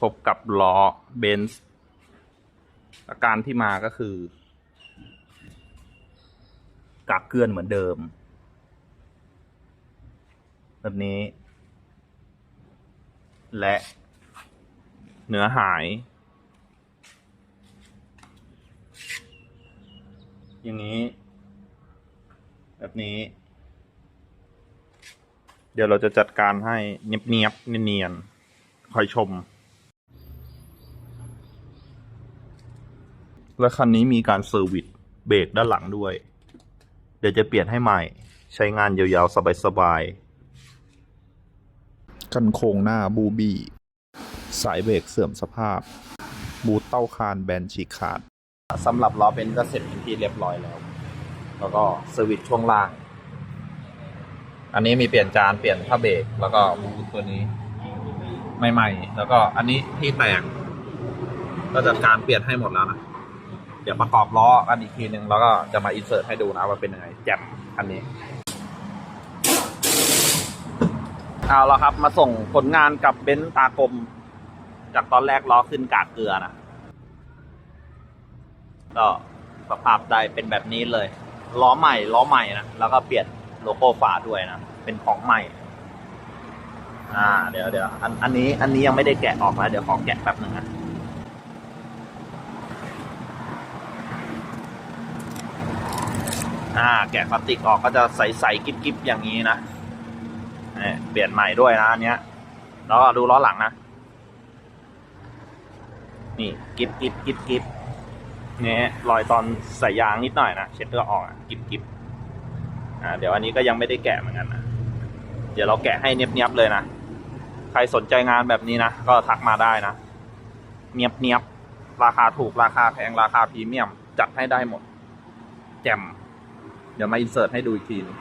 พบกับล้อเบนซ์อาการที่มาก็คือกากเกลื่อนเหมือนเดิม แบบนี้ และเนื้อหาย อย่างนี้ แบบนี้ เดี๋ยวเราจะจัดการให้เนียบๆเนียนๆคอยชม และคันนี้มีการเซอร์วิสเบรกด้านหลังด้วย เดี๋ยวจะเปลี่ยนให้ใหม่ ใช้งานยาวๆ สบายๆ กันโครงหน้าบูบี้ สายเบรกเสื่อมสภาพ บูทเต้าคานแบนฉีกขาดสำหรับล้อเป็นก็เสร็จเป็นที่เรียบร้อยแล้ว แล้วก็เซอร์วิสช่วงล่าง อันนี้มีเปลี่ยนจานเปลี่ยนผ้าเบรกแล้วก็บูทตัวนี้ใหม่ ๆ แล้วก็อันนี้ที่แตกก็จัดการเปลี่ยนให้หมดแล้วนะเดี๋ยวประกอบล้อกันอีกทีหนึ่งแล้วก็จะมาอินเสิร์ตให้ดูนะว่าเป็นยังไงแจ่มคันนี้เอาละครับมาส่งผลงานกับเบนซ์ตากลม จากตอนแรกล้อขึ้นกากเกลือนะก็สภาพได้เป็นแบบนี้เลย ล้อใหม่ล้อใหม่นะแล้วก็เปลี่ยนโลโก้ฝาด้วยนะเป็นของใหม่ อ่า เดี๋ยวเดี๋ยวอันอันนี้อันนี้ยังไม่ได้แกะออกนะเดี๋ยวขอแกะแป๊บหนึ่งนะ อ่า แกะพลาสติกออกก็จะใสๆกิ๊บๆอย่างนี้นะเนี่ยเปลี่ยนใหม่ด้วยนะอันเนี้ย แล้วดูล้อหลังนะ นี่กิ๊บกิ๊บกิ๊บกิ๊บเนี่ยรอยตอนใส่ยางนิดหน่อยนะเช็ดก็ออกอะกิ๊บกิ๊บอ่าเดี๋ยวอันนี้ก็ยังไม่ได้แกะเหมือนกันนะเดี๋ยวเราแกะให้เนียบๆเลยนะใครสนใจงานแบบนี้นะก็ทักมาได้นะเนียบเนียบๆราคาถูกราคาแพงราคาพรีเมียม จัดให้ได้หมด แจ่ม เดี๋ยวมาอินเสิร์ตให้ดูอีกทีหนึง